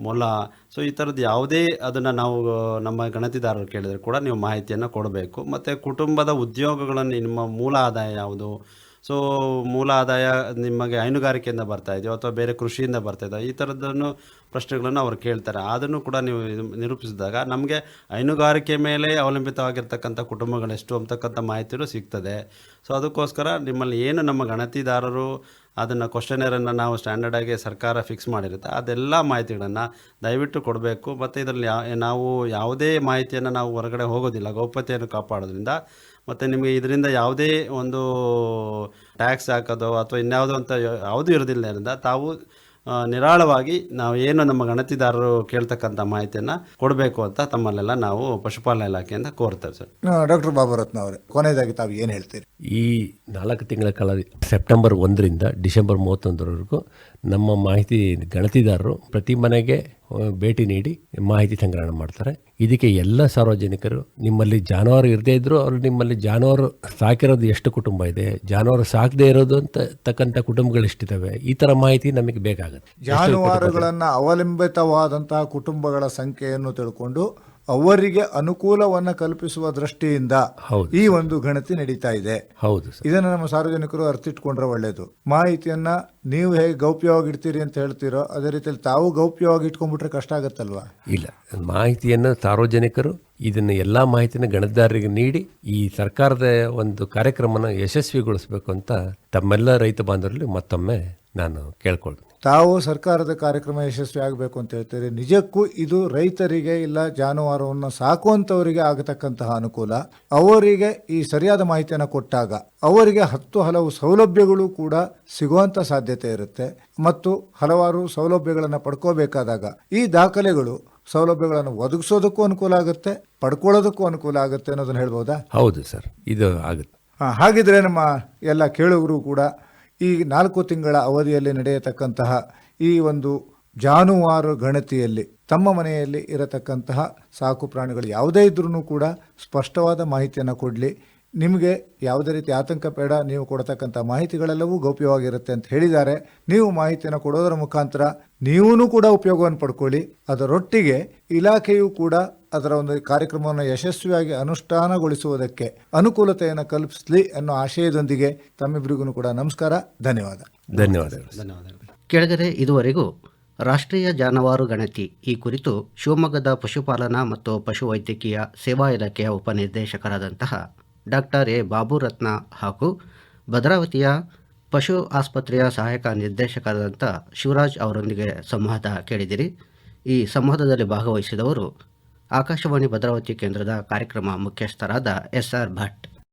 ಮೊಲ. ಸೊ ಈ ಥರದ್ದು ಯಾವುದೇ ಅದನ್ನು ನಾವು ನಮ್ಮ ಗಣತಿದಾರರು ಕೇಳಿದರೆ ಕೂಡ ನೀವು ಮಾಹಿತಿಯನ್ನು ಕೊಡಬೇಕು. ಮತ್ತು ಕುಟುಂಬದ ಉದ್ಯೋಗಗಳನ್ನು ನಿಮ್ಮ ಮೂಲ ಆದಾಯ ಯಾವುದು? ಸೊ ಮೂಲ ಆದಾಯ ನಿಮಗೆ ಹೈನುಗಾರಿಕೆಯಿಂದ ಬರ್ತಾ ಇದೆಯೋ ಅಥವಾ ಬೇರೆ ಕೃಷಿಯಿಂದ ಬರ್ತಾ ಇದೆಯೋ, ಈ ಥರದ್ದನ್ನು ಪ್ರಶ್ನೆಗಳನ್ನು ಅವ್ರು ಕೇಳ್ತಾರೆ. ಅದನ್ನು ಕೂಡ ನೀವು ನಿರೂಪಿಸಿದಾಗ ನಮಗೆ ಹೈನುಗಾರಿಕೆ ಮೇಲೆ ಅವಲಂಬಿತವಾಗಿರ್ತಕ್ಕಂಥ ಕುಟುಂಬಗಳೆಷ್ಟು ಅಂತಕ್ಕಂಥ ಮಾಹಿತಿಯೂ ಸಿಗ್ತದೆ. ಸೊ ಅದಕ್ಕೋಸ್ಕರ ನಿಮ್ಮಲ್ಲಿ ಏನು ನಮ್ಮ ಗಣತಿದಾರರು ಅದನ್ನು ಕ್ವಶನರನ್ನು ನಾವು ಸ್ಟ್ಯಾಂಡರ್ಡಾಗಿ ಸರ್ಕಾರ ಫಿಕ್ಸ್ ಮಾಡಿರುತ್ತೆ, ಅದೆಲ್ಲ ಮಾಹಿತಿಗಳನ್ನು ದಯವಿಟ್ಟು ಕೊಡಬೇಕು. ಮತ್ತು ಇದರಲ್ಲಿ ನಾವು ಯಾವುದೇ ಮಾಹಿತಿಯನ್ನು ನಾವು ಹೊರಗಡೆ ಹೋಗೋದಿಲ್ಲ, ಗೌಪ್ಯತೆಯನ್ನು ಕಾಪಾಡೋದ್ರಿಂದ ಮತ್ತು ನಿಮಗೆ ಇದರಿಂದ ಯಾವುದೇ ಒಂದು ಟ್ಯಾಕ್ಸ್ ಹಾಕೋದು ಅಥವಾ ಇನ್ಯಾವುದೋ ಅಂತ ಯಾವುದೂ ಇರೋದಿಲ್ಲದಿಂದ ತಾವು ಆ, ನಿರಾಳವಾಗಿ ನಾವು ಏನು ನಮ್ಮ ಗಣತಿದಾರರು ಕೇಳ್ತಕ್ಕಂಥ ಮಾಹಿತಿಯನ್ನು ಕೊಡಬೇಕು ಅಂತ ತಮ್ಮಲ್ಲೆಲ್ಲ ನಾವು ಪಶುಪಾಲನಾ ಇಲಾಖೆಯಿಂದ ಕೋರ್ತೇವೆ ಸರ್. ಡಾಕ್ಟರ್ ಬಾಬುರತ್ನ ಅವರೇ ಕೊನೆಯದಾಗಿ ತಾವು ಏನು ಹೇಳ್ತೀರಿ? ಈ ನಾಲ್ಕು ತಿಂಗಳ ಕಾಲ ಸೆಪ್ಟೆಂಬರ್ ಒಂದರಿಂದ ಡಿಸೆಂಬರ್ ಮೂವತ್ತೊಂದರವರೆಗೂ ನಮ್ಮ ಮಾಹಿತಿ ಗಣತಿದಾರರು ಪ್ರತಿ ಮನೆಗೆ ಭೇಟಿ ನೀಡಿ ಮಾಹಿತಿ ಸಂಗ್ರಹಣೆ ಮಾಡ್ತಾರೆ. ಇದಕ್ಕೆ ಎಲ್ಲ ಸಾರ್ವಜನಿಕರು, ನಿಮ್ಮಲ್ಲಿ ಜಾನುವಾರು ಇರದೇ ಇದ್ದರೂ ಅವರು ನಿಮ್ಮಲ್ಲಿ ಜಾನುವಾರು ಸಾಕಿರೋದು ಎಷ್ಟು ಕುಟುಂಬ ಇದೆ, ಜಾನುವಾರು ಸಾಕದೇ ಇರೋದು ಅಂತ ತಕ್ಕಂಥ ಕುಟುಂಬಗಳು ಎಷ್ಟಿದ್ದಾವೆ ಈ ಥರ ಮಾಹಿತಿ ನಮಗೆ ಬೇಕಾಗುತ್ತೆ. ಜಾನುವಾರುಗಳನ್ನು ಅವಲಂಬಿತವಾದಂತಹ ಕುಟುಂಬಗಳ ಸಂಖ್ಯೆಯನ್ನು ತಿಳ್ಕೊಂಡು ಅವರಿಗೆ ಅನುಕೂಲವನ್ನು ಕಲ್ಪಿಸುವ ದೃಷ್ಟಿಯಿಂದ. ಈ ಒಂದು ಗಣತಿ ನಡೀತಾ ಇದೆ. ಹೌದು ಇದನ್ನು ನಮ್ಮ ಸಾರ್ವಜನಿಕರು ಅರ್ಥಿಟ್ಕೊಂಡ್ರೆ ಒಳ್ಳೆಯದು ಮಾಹಿತಿಯನ್ನ ನೀವು ಹೇಗೆ ಗೌಪ್ಯವಾಗಿ ಇಡ್ತೀರಿ ಅಂತ ಹೇಳ್ತೀರೋ ಅದೇ ರೀತಿಯಲ್ಲಿ ತಾವು ಗೌಪ್ಯವಾಗಿ ಇಟ್ಕೊಂಡ್ಬಿಟ್ರೆ ಕಷ್ಟ ಆಗತ್ತಲ್ವಾ? ಇಲ್ಲ ಮಾಹಿತಿಯನ್ನು ಸಾರ್ವಜನಿಕರು ಇದನ್ನು ಎಲ್ಲ ಮಾಹಿತಿನ ಗಣದಾರರಿಗೆ ನೀಡಿ ಈ ಸರ್ಕಾರದ ಒಂದು ಕಾರ್ಯಕ್ರಮನ ಯಶಸ್ವಿಗೊಳಿಸಬೇಕು ಅಂತ ತಮ್ಮೆಲ್ಲ ರೈತ ಬಾಂಧವರಲ್ಲಿ ಮತ್ತೊಮ್ಮೆ ನಾನು ಕೇಳ್ಕೊಳ್ತೀನಿ. ತಾವು ಸರ್ಕಾರದ ಕಾರ್ಯಕ್ರಮ ಯಶಸ್ವಿ ಆಗಬೇಕು ಅಂತ ಹೇಳ್ತಾರೆ. ನಿಜಕ್ಕೂ ಇದು ರೈತರಿಗೆ ಇಲ್ಲ ಜಾನುವಾರವನ್ನು ಸಾಕುವಂಥವರಿಗೆ ಆಗತಕ್ಕಂತಹ ಅನುಕೂಲ. ಅವರಿಗೆ ಈ ಸರಿಯಾದ ಮಾಹಿತಿಯನ್ನು ಕೊಟ್ಟಾಗ ಅವರಿಗೆ ಹತ್ತು ಹಲವು ಸೌಲಭ್ಯಗಳು ಕೂಡ ಸಿಗುವಂಥ ಸಾಧ್ಯತೆ ಇರುತ್ತೆ. ಮತ್ತು ಹಲವಾರು ಸೌಲಭ್ಯಗಳನ್ನು ಪಡ್ಕೋಬೇಕಾದಾಗ ಈ ದಾಖಲೆಗಳು ಸೌಲಭ್ಯಗಳನ್ನು ಒದಗಿಸೋದಕ್ಕೂ ಅನುಕೂಲ ಆಗುತ್ತೆ ಪಡ್ಕೊಳ್ಳೋದಕ್ಕೂ ಅನುಕೂಲ ಆಗುತ್ತೆ ಅನ್ನೋದನ್ನ ಹೇಳ್ಬೋದಾ? ಹೌದು ಸರ್ ಇದು ಆಗುತ್ತೆ. ಹಾಗಿದ್ರೆ ನಮ್ಮ ಎಲ್ಲ ಕೇಳುವರು ಕೂಡ ಈ ನಾಲ್ಕು ತಿಂಗಳ ಅವಧಿಯಲ್ಲಿ ನಡೆಯತಕ್ಕಂತಹ ಈ ಒಂದು ಜಾನುವಾರು ಗಣತಿಯಲ್ಲಿ ತಮ್ಮ ಮನೆಯಲ್ಲಿ ಇರತಕ್ಕಂತಹ ಸಾಕು ಪ್ರಾಣಿಗಳು ಯಾವುದೇ ಇದ್ರೂ ಕೂಡ ಸ್ಪಷ್ಟವಾದ ಮಾಹಿತಿಯನ್ನು ಕೊಡಲಿ. ನಿಮಗೆ ಯಾವುದೇ ರೀತಿ ಆತಂಕ ಬೇಡ, ನೀವು ಕೊಡತಕ್ಕಂಥ ಮಾಹಿತಿಗಳೆಲ್ಲವೂ ಗೌಪ್ಯವಾಗಿರುತ್ತೆ ಅಂತ ಹೇಳಿದ್ದಾರೆ. ನೀವು ಮಾಹಿತಿಯನ್ನು ಕೊಡೋದರ ಮುಖಾಂತರ ನೀವೂ ಕೂಡ ಉಪಯೋಗವನ್ನು ಪಡ್ಕೊಳ್ಳಿ. ಅದರೊಟ್ಟಿಗೆ ಇಲಾಖೆಯು ಕೂಡ ಅದರ ಒಂದು ಕಾರ್ಯಕ್ರಮವನ್ನು ಯಶಸ್ವಿಯಾಗಿ ಅನುಷ್ಠಾನಗೊಳಿಸುವುದಕ್ಕೆ ಅನುಕೂಲತೆಯನ್ನು ಕಲ್ಪಿಸಲಿ ಅನ್ನೋ ಆಶಯದೊಂದಿಗೆ ತಮ್ಮಿಬ್ಬರಿಗೂ ಕೂಡ ನಮಸ್ಕಾರ ಧನ್ಯವಾದ. ಧನ್ಯವಾದಗಳು. ಧನ್ಯವಾದಗಳು. ಕೆಳಗಡೆ ಇದುವರೆಗೂ ರಾಷ್ಟ್ರೀಯ ಜಾನುವಾರು ಗಣತಿ ಈ ಕುರಿತು ಶಿವಮೊಗ್ಗದ ಪಶುಪಾಲನಾ ಮತ್ತು ಪಶುವೈದ್ಯಕೀಯ ಸೇವಾ ಇಲಾಖೆಯ ಉಪನಿರ್ದೇಶಕರಾದಂತಹ ಡಾಕ್ಟರ್ ಎ. ಬಾಬುರತ್ನ ಹಾಗೂ ಭದ್ರಾವತಿಯ ಪಶು ಆಸ್ಪತ್ರೆಯ ಸಹಾಯಕ ನಿರ್ದೇಶಕರಾದಂಥ ಶಿವರಾಜ್ ಅವರೊಂದಿಗೆ ಸಂವಾದ ಕೇಳಿದಿರಿ. ಈ ಸಂವಾದದಲ್ಲಿ ಭಾಗವಹಿಸಿದವರು ಆಕಾಶವಾಣಿ ಭದ್ರಾವತಿ ಕೇಂದ್ರದ ಕಾರ್ಯಕ್ರಮ ಮುಖ್ಯಸ್ಥರಾದ ಎಸ್ ಆರ್ ಭಟ್.